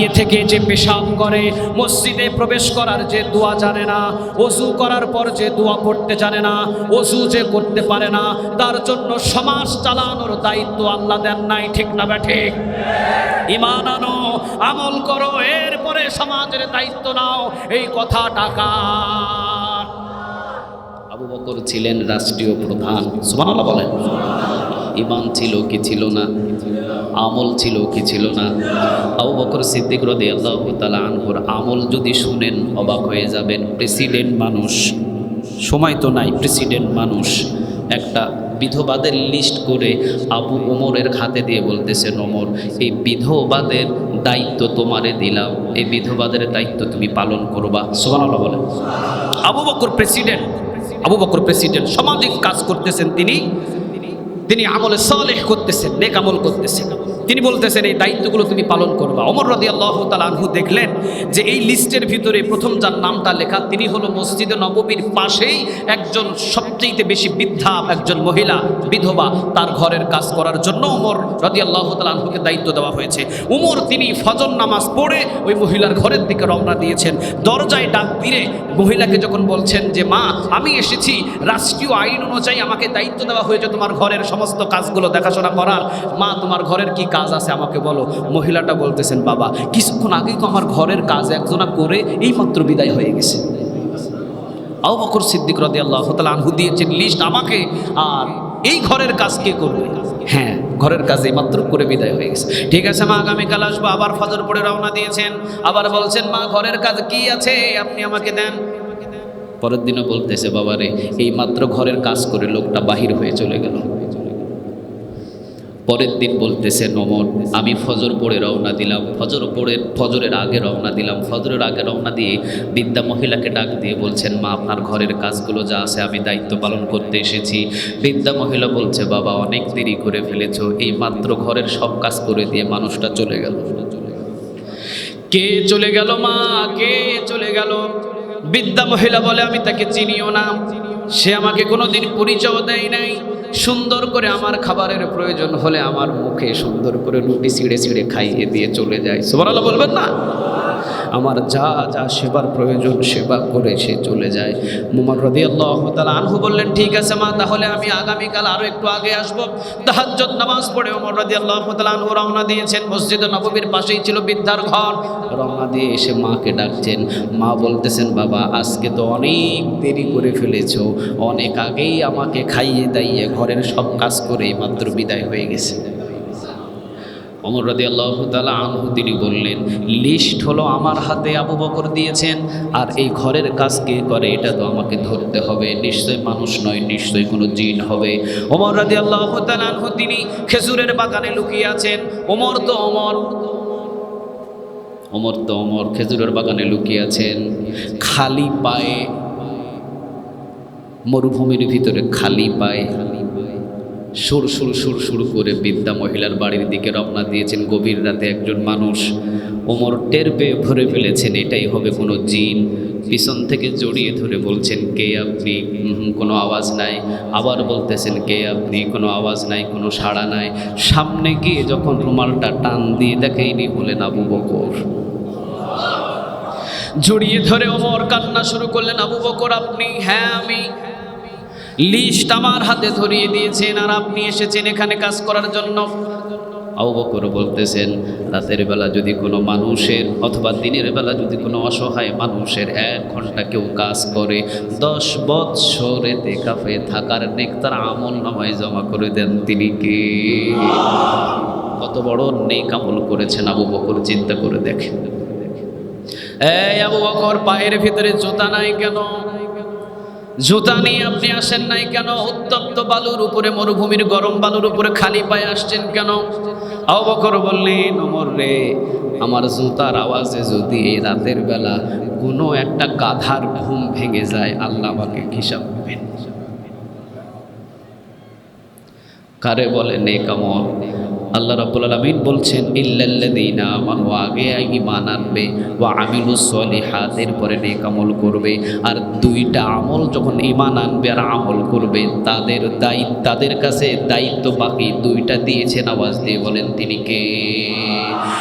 দাঁড়িয়ে থেকে যে পেশাব করে, মসজিদে প্রবেশ করার যে দোয়া জানে না, অজু করার পর যে দোয়া পড়তে জানে না, অজু যে করতে পারে না, তার জন্য সমাজ চালানোর দায়িত্ব আল্লাহ দেন নাই, ঠিক না ব্যাঠে ইমান আনো, আমল করো, এরপরে সমাজের দায়িত্ব নাও, এই কথা টাকা আবু বকর ছিলেন রাষ্ট্রীয় প্রধান, সুবহানাল্লাহ বলেন। ইমান ছিল কি ছিল না, আমল ছিল কি ছিল না। আবু বকর সিদ্দিক রদে আল্লাহ তালা আমল যদি শুনেন অবাক হয়ে যাবেন, প্রেসিডেন্ট মানুষ, সময় তো নাই, প্রেসিডেন্ট মানুষ, একটা বিধবাদের লিস্ট করে আবু ওমরের হাতে দিয়ে বলতেছেন, ওমর, এই বিধবাদের দায়িত্ব তোমারে দিলাম, এই বিধবাদের দায়িত্ব তুমি পালন করবা। সুবহানাল্লাহ বলে আবু বকর প্রেসিডেন্ট, আবু বকর প্রেসিডেন্ট, সামাজিক কাজ করতেছেন তিনি তিনি আমলে সালেহ করতেছেন নেক আমল করতেছেন। তিনি বলতেছেন, এই দায়িত্বগুলো তুমি পালন করবা। অমর রদি আল্লাহ আনহু দেখলেন যে এই লিস্টের ভিতরে প্রথম যার নামটা লেখা, তিনি হলো মসজিদে নববীর পাশেই একজন সবচেয়ে বেশি বৃদ্ধা একজন মহিলা, বিধবা, তার ঘরের কাজ করার জন্য উমর রদি আল্লাহ আনহুকে দায়িত্ব দেওয়া হয়েছে। উমর তিনি ফজর নামাজ পড়ে ওই মহিলার ঘরের দিকে রওনা দিয়েছেন। দরজায় ডাক দিয়ে মহিলাকে যখন বলছেন যে, মা, আমি এসেছি, রাষ্ট্রীয় আইন অনুযায়ী আমাকে দায়িত্ব দেওয়া হয়েছে তোমার ঘরের সমস্ত কাজগুলো দেখাশোনা করার। মা, তোমার ঘরের কি কাজ আছে, আমাকে বলো। মহিলাটা বলতেছেন, বাবা, কিছুক্ষণ আগেই তো আমার ঘরের কাজ একজনা করে এইমাত্র বিদায় হয়ে গেছে। আউ বকর সিদ্দিক রদি আল্লাহ আনহু দিয়েছেন লিস্ট, আমাকে আর এই ঘরের কাজ কে করবে? হ্যাঁ ঘরের কাজ মাত্র করে বিদায় হয়ে গেছে। ঠিক আছে মা, আগামীকাল আসব। আবার ফজর পড়ে রওনা দিয়েছেন। আবার বলছেন, মা, ঘরের কাজ কি আছে? আপনি আমাকে দেন। পরের দিনও বলতেছে, বাবারে এই মাত্র ঘরের কাজ করে লোকটা বাহির হয়ে চলে গেল। পরের দিন বলতেছে, নমন, আমি ফজর পড়ে রওনা দিলাম। ফজর পড়ে, ফজরের আগে রওনা দিলাম। ফজরের আগে রওনা দিয়ে বিদ্যা মহিলাকে ডাক দিয়ে বলছেন, মা, আপনার ঘরের কাজগুলো যা আছে আমি দায়িত্ব পালন করতে এসেছি। বিদ্যা মহিলা বলছে, বাবা, অনেক দেরি করে ফেলেছো। এই মাত্র ঘরের সব কাজ করে দিয়ে মানুষটা চলে গেল। কে চলে গেল মা? কে চলে গেল? বিদ্যা মহিলা বলে, আমি তাকে চিনিও না। সে আমাকে কোনোদিন পরিচয় দেয় নাই। সুন্দর করে আমার খাবারের প্রয়োজন হলে আমার মুখে সুন্দর করে রুটি ছিঁড়ে ছিঁড়ে খাইয়ে দিয়ে চলে যায়। সুবহানাল্লাহ বলবেন না? আমার যা যা সেবার প্রয়োজন সেবা করে সে চলে যায়। মুমার রদি তালা আনহু বললেন, ঠিক আছে মা, তাহলে আমি আগামীকাল আরও একটু আগে আসব। তাহাজ্জত নামাজ পড়ে ওমর রদি আল্লাহ তালা আনহু রওনা দিয়েছেন। মসজিদ নবমীর পাশেই ছিল বিদ্যার ঘর। রওনা দিয়ে এসে মাকে ডাকছেন। মা বলতেছেন, বাবা, আজকে তো অনেক দেরি করে ফেলেছো। অনেক আগেই আমাকে খাইয়ে দাইয়ে ঘরের সব কাজ করে মাত্র বিদায় হয়ে গেছে। অমর রাদি আল্লাহ তালা আনহু তিনি বললেন, লিস্ট হলো আমার হাতে আবু বকর দিয়েছেন, আর এই ঘরের কাজ কে করে এটা তো আমাকে ধরতে হবে। নিশ্চয় মানুষ নয়, নিশ্চয় কোনো জিন হবে। ওমর রাদি আল্লাহ তালা আনহু তিনি খেজুরের বাগানে লুকিয়ে আছেন। ওমর তো অমর অমর তো অমর খেজুরের বাগানে লুকিয়ে আছেন। খালি পায়ে, মরুভূমির ভিতরে খালি পায়ে। সুর সুর সুর সুর করে বৃদ্ধা মহিলার বাড়ির দিকে রওনা দিয়েছেন। গভীর রাতে একজন মানুষ ওমর টের পেয়ে ভরে ফেলেছেন, এটাই হবে কোনো জিন। পিছন থেকে জড়িয়ে ধরে বলছেন, কে আপনি? কোনো আওয়াজ নাই। আবার বলতেছেন, কে আপনি? কোনো আওয়াজ নাই, কোনো সাড়া নাই। সামনে গিয়ে যখন রুমালটা টান দিয়ে দেখেইনি হলেন আবু বকর। জড়িয়ে ধরে ওমর কান্না শুরু করলেন, আবু বকর, আপনি? হ্যাঁ আমি। লিস্ট আমার হাতে ধরিয়ে দিয়েছেন আর আপনি এসেছেন এখানে কাজ করার জন্য। আবু বকর বলতেছেন, রাতের বেলা যদি কোনো মানুষের অথবা দিনের বেলা যদি কোনো অসহায় মানুষের এক ঘণ্টা কেউ কাজ করে, দশ বৎসরে কাফে থাকার নেক তার আমল নামায় জমা করে দেন তিনি কে? কত বড় নেক আমল করেছেন আবু বকর, চিন্তা করে দেখেন। এই আবু বকর পায়ের ভিতরে জুতা নাই কেন? জুতা নিয়ে আপনি আসেন নাই কেন? উত্তপ্ত বালুর উপরে, মরুভূমির গরম বালুর উপরে খালি পায়ে আসছেন কেন? আবু বকর বললেন, অমর রে, আমার জুতার আওয়াজে যদি এই রাতের বেলা কোনো একটা গাধার ঘুম ভেঙে যায়, আল্লাহ আমাকে হিসাব নেবেন কারে বলে নে নেকামল আল্লাহ রব্বুল আলমিন বলছেন, ইল্লাল্লাযীনা আমানু আগে ঈমান আনবে ও আমিলুস হাতের পরে নেক আমল করবে, আর দুইটা আমল যখন ইমান আনবে আর আমল করবে, তাদের দায়িত্ব তাদের কাছে দায়িত্ব বাকি, দুইটা দিয়েছেন আওয়াজ দিয়ে বলেন তিনি কে?